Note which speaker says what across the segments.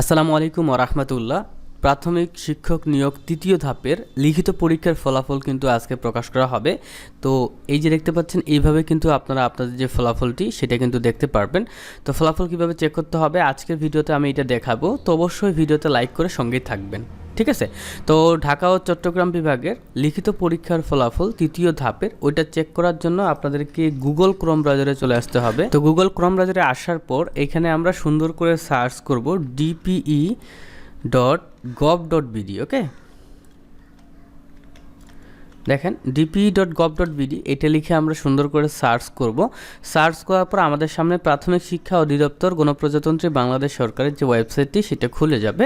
Speaker 1: আসসালামু আলাইকুম রাহমাতুল্লাহ। প্রাথমিক শিক্ষক নিয়োগ তৃতীয় ধাপের লিখিত পরীক্ষার ফলাফল কিন্তু আজকে প্রকাশ করা হবে। তো এই যে দেখতে পাচ্ছেন, এইভাবে কিন্তু আপনারা আপনাদের যে ফলাফলটি, সেটা কিন্তু দেখতে পারবেন। তো ফলাফল কীভাবে চেক করতে হবে, আজকের ভিডিওতে আমি এটা দেখাবো। তো অবশ্যই ভিডিওতে লাইক করে সঙ্গেই থাকবেন। ঠিক আছে? তো ঢাকা ও চট্টগ্রাম বিভাগের লিখিত পরীক্ষার ফলাফল তৃতীয় ধাপের ওইটা চেক করার জন্য আপনাদেরকে গুগল ক্রোম ব্রাউজারে চলে আসতে হবে। তো গুগল ক্রোম ব্রাউজারে আসার পর এখানে আমরা সুন্দর করে সার্চ করব DPE dot gov dot BD okay দেখেন DP dot gov dot BD এটা লিখে আমরা সুন্দর করে সার্চ করব। সার্চ করার পর আমাদের সামনে প্রাথমিক শিক্ষা অধিদপ্তর গণপ্রজাতন্ত্রী বাংলাদেশ সরকারের যে ওয়েবসাইটটি, সেটা খুলে যাবে।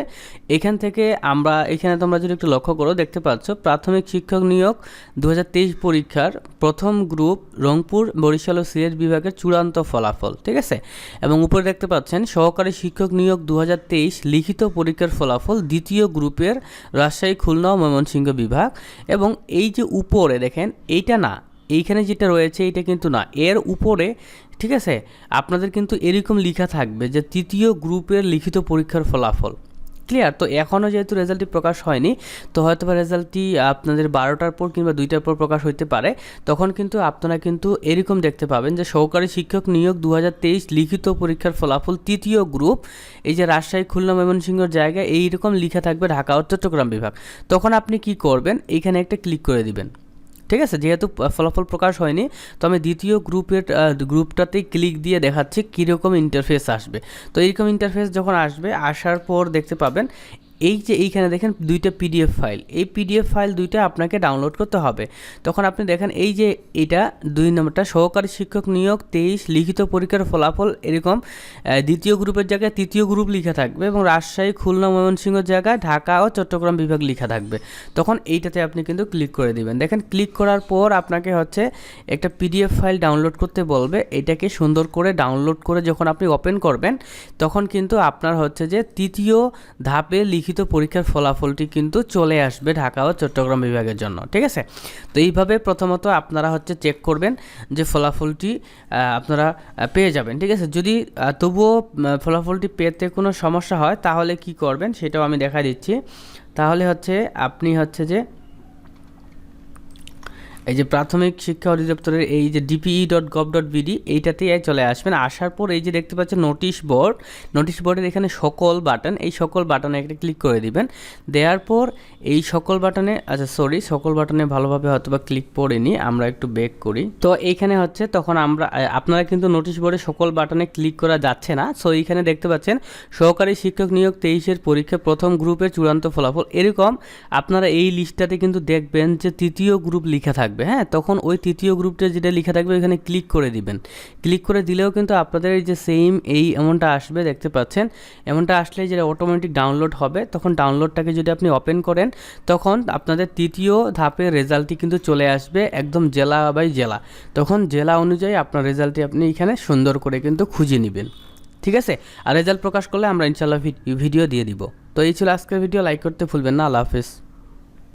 Speaker 1: এখান থেকে আমরা, এখানে তোমরা যদি একটু লক্ষ্য করো, দেখতে পাচ্ছ প্রাথমিক শিক্ষক নিয়োগ দু হাজার তেইশ পরীক্ষার প্রথম গ্রুপ রংপুর, বরিশাল ও সিলেট বিভাগের চূড়ান্ত ফলাফল, ঠিক আছে? এবং উপরে দেখতে পাচ্ছেন, সহকারী শিক্ষক নিয়োগ দু হাজার তেইশ লিখিত পরীক্ষার ফলাফল দ্বিতীয় গ্রুপের রাজশাহী, খুলনা ও ময়মনসিংহ বিভাগ। এবং এই যে উপরে দেখেন, এইটা না, এইখানে যেটা রয়েছে এটা কিন্তু না, এর উপরে, ঠিক আছে? আপনাদের কিন্তু এরকম লেখা থাকবে যে তৃতীয় গ্রুপের লিখিত পরীক্ষার ফলাফল। ক্লিয়ার তো এখনও যেহেতু রেজাল্টটি প্রকাশ হয়নি, তো হয়তো বা রেজাল্টটি আপনাদের বারোটার পর কিংবা দুইটার পর প্রকাশ হইতে পারে। তখন কিন্তু আপনারা কিন্তু এরকম দেখতে পাবেন যে সহকারী শিক্ষক নিয়োগ দু হাজার তেইশ লিখিত পরীক্ষার ফলাফল তৃতীয় গ্রুপ এই যে রাজশাহী, খুলনা, ময়মনসিংহর জায়গায় এইরকম লিখা থাকবে ঢাকা ও চট্টগ্রাম বিভাগ। তখন আপনি কি করবেন? এইখানে একটা ক্লিক করে দিবেন। ঠিক আছে? যেহেতু ফলাফল প্রকাশ হয়নি, তো আমি দ্বিতীয় গ্রুপের গ্রুপটাতেই ক্লিক দিয়ে দেখাচ্ছি কীরকম ইন্টারফেস আসবে। তো এইরকম ইন্টারফেস যখন আসবে, আসার পর দেখতে পাবেন এই যে এইখানে দেখেন দুইটা পিডিএফ ফাইল এই পিডিএফ ফাইল দুইটা আপনাকে ডাউনলোড করতে হবে। তখন আপনি দেখেন এই যে এটা দুই নম্বরটা, সহকারী শিক্ষক নিয়োগ, তেইশ, লিখিত পরীক্ষার ফলাফল, এরকম দ্বিতীয় গ্রুপের জায়গায় তৃতীয় গ্রুপ লেখা থাকবে এবং রাজশাহী, খুলনা, ময়মনসিংহ জায়গায় ঢাকা ও চট্টগ্রাম বিভাগ লেখা থাকবে। তখন এইটাতে আপনি কিন্তু ক্লিক করে দিবেন। দেখেন ক্লিক করার পর আপনাকে হচ্ছে একটা পিডিএফ ফাইল ডাউনলোড করতে বলবে। এটাকে সুন্দর করে ডাউনলোড করে যখন আপনি ওপেন করবেন, তখন কিন্তু আপনার হচ্ছে যে তৃতীয় ধাপে লিখিত পরীক্ষার ফলাফলটি কিন্তু চলে আসবে ঢাকা ও চট্টগ্রাম বিভাগের জন্য, ঠিক আছে? তো এইভাবে প্রথমত আপনারা হচ্ছে চেক করবেন যে ফলাফলটি আপনারা পেয়ে যাবেন, ঠিক আছে? যদি তবুও ফলাফলটি পেতে কোনো সমস্যা হয়, তাহলে কি করবেন সেটাও আমি দেখা দিচ্ছি। তাহলে হচ্ছে আপনি হচ্ছে যে এই যে প্রাথমিক শিক্ষা অধিদপ্তরের এই যে DPE dot gov dot BD এইটাতেই চলে আসবেন। আসার পর এই যে দেখতে পাচ্ছেন নোটিশ বোর্ড নোটিশ বোর্ডের এখানে সকল বাটন এই সকল বাটনে একটা ক্লিক করে দিবেন। দেওয়ার পর এই সকল বাটনে আচ্ছা সরি সকল বাটনে ভালোভাবে হয়তো বা ক্লিক করে পড়েনি, আমরা একটু বেক করি। তো এইখানে হচ্ছে তখন আমরা আপনারা কিন্তু নোটিশ বোর্ডে সকল বাটনে ক্লিক করা যাচ্ছে না। সো এইখানে দেখতে পাচ্ছেন সহকারী শিক্ষক নিয়োগ তেইশের পরীক্ষা প্রথম গ্রুপের চূড়ান্ত ফলাফল। এরকম আপনারা এই লিস্টটাতে কিন্তু দেখবেন যে তৃতীয় গ্রুপ লেখা থাকবে। থাকবে হ্যাঁ? তখন ওই তৃতীয় গ্রুপটা যেটা লেখা থাকবে ওইখানে ক্লিক করে দিবেন। ক্লিক করে দিলেও কিন্তু আপনাদের এই যে সেম এই এমনটা আসবে, দেখতে পাচ্ছেন? এমনটা আসলে যেটা অটোমেটিক ডাউনলোড হবে, তখন ডাউনলোডটাকে যদি আপনি ওপেন করেন, তখন আপনাদের তৃতীয় ধাপের রেজাল্টটি কিন্তু চলে আসবে একদম জেলা বাই জেলা। তখন জেলা অনুযায়ী আপনার রেজাল্টটি আপনি এখানে সুন্দর করে কিন্তু খুঁজে নেবেন। ঠিক আছে? আর রেজাল্ট প্রকাশ করলে আমরা ইনশাল্লাহ ভিডিও দিয়ে দিব। তো এই ছিল আজকের ভিডিও লাইক করতে ভুলবেন না, আল্লাহ হাফিজ।